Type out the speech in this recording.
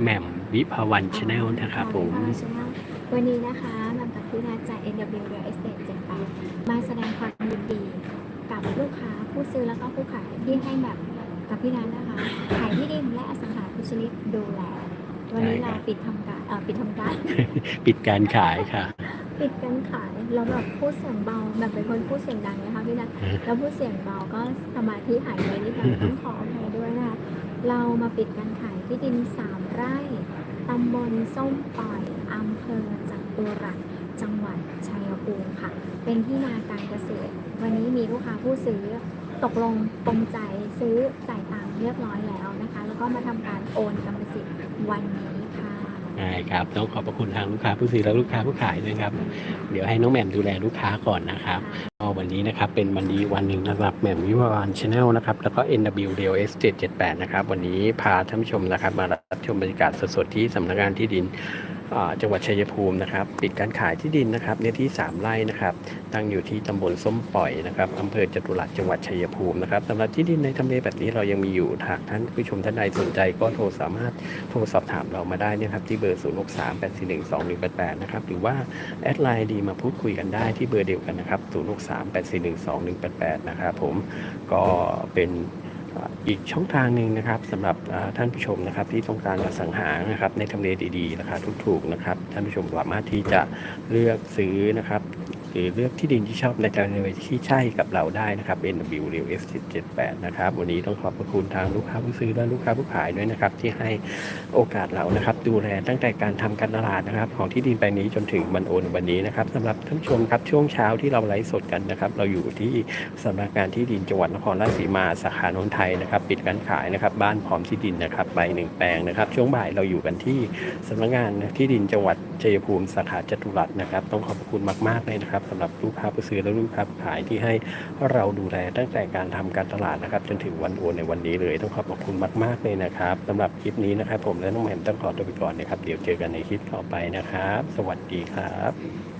แหม่มวิภาวันชาแนลนะครับผม วันนี้นะคะนำกับพี่นาจาก NW Real Estate 78มาแสดงความยินดีกับลูกค้าผู้ซื้อแล้วก็ผู้ขายที่ให้แบบกับพี่นันนะคะ ขายที่ดินและอสังหาริมชนิดดูแล วันนี้ใช่ครัเราบปิดทำการเอ่อปิดทำการ ปิดการขายค่ะ ปิดการขายแล้วแบบพูดเสียงเบาแบบเป็นคนพูดเสียงดังนะคะพี่นัทอืมแล้วพูดเสียงเบาก็สมาธิหายไปนิดหน่อยต้องขออภัยด้วยนะคะ เรามาปิดการขายที่ดินสามไร่ ตำบลส้มปล่อย อำเภอจัตุรัส จังหวัดชัยภูมิค่ะ เป็นที่นาการเกษตร วันนี้มีลูกค้าผู้ซื้อตกลงปรงใจซื้อจ่ายตังค์เรียบร้อยแล้วนะคะ แล้วก็มาทำการโอนกรรมสิทธิ์วันนี้ค่ะ ใช่ครับต้องขอบพระคุณทางลูกค้าผู้ซื้อและลูกค้าผู้ขายด้วยครับ เดี๋ยวให้น้องแหม่มดูแลลูกค้าก่อนนะครับ ก็วันนี้นะครับเป็นวันดีวันหนึ่งสำหรับแหม่มวิภาวันชาแนลนะครับแล้วก็ NW Real Estate 78นะครับวันนี้พาท่านผู้ชมนะครับมารับชมบรรยากาศสดๆที่สำนักงานที่ดินจังหวัดชัยภูมินะครับปิดการขายที่ดินนะครับเนื้อที่ 3 ไร่นะครับตั้งอยู่ที่ตำบลส้มปล่อยนะครับอำเภอจตุรัสจังหวัดชัยภูมินะครับสำหรับที่ดินในทำเลแบบนี้เรายังมีอยู่หากท่านผู้ชมท่านใดสนใจก็โทรสามารถโทรสอบถามเรามาได้นะครับที่เบอร์ 0 6 3 8 4 1 2 1 8 8 นะครับหรือว่าแอดไลน์ดีมาพูดคุยกันได้ที่เบอร์เดียวกันนะครับ 0 6 3 8 4 1 2 1 8 8 นะครับผมก็เป็นอีกช่องทางหนึ่งนะครับสำหรับท่านผู้ชมนะครับที่ต้องการอสังหานะครับในทำเลดีๆราคาถูกๆนะครับท่านผู้ชมสามารถที่จะเลือกซื้อนะครับ รือเลือกที่ดินที่ชอบในทางเลที่ใช่กับเราได้นะครับ NW Real Estate 78 นะครับ วันนี้ต้องขอบพระคุณทางลูกค้าผู้ซื้อและลูกค้าผู้ขายด้วยนะครับ ที่ให้โอกาสเรานะครับ ดูแลตั้งแต่การทำการตลาดนะครับ ของที่ดินแปลงนี้จนถึงวันโอนวันนี้นะครับสำหรับท่านชมครับช่วงเช้าที่เราไลฟ์สดกันนะครับ เราอยู่ที่สำนักงานที่ดินจังหวัดนครราชสีมาสาขานนทไทยนะครับ ปิดการขายนะครับ บ้านพร้อมที่ดินนะครับใบหนึ่งแปลงนะครับ ช่วงบ่ายเราอยู่กันที่สำนักงานที่ดินจังหวัดชัยภูมิสาขาจตุรัสนะครับ ต้องขอบคุณมากๆเลยนะครับสำหรับลูกค้าผู้ซื้อและลูกค้าขายที่ให้เราดูแลตั้งแต่การทำการตลาดนะครับ จนถึงวันโอนในวันนี้เลย ต้องขอบคุณมากๆเลยนะครับสำหรับคลิปนี้นะครับ ผมและน้องแหม่มต้องขอตัวไปก่อนนะครับเดี๋ยวเจอกันในคลิปต่อไปนะครับ สวัสดีครับ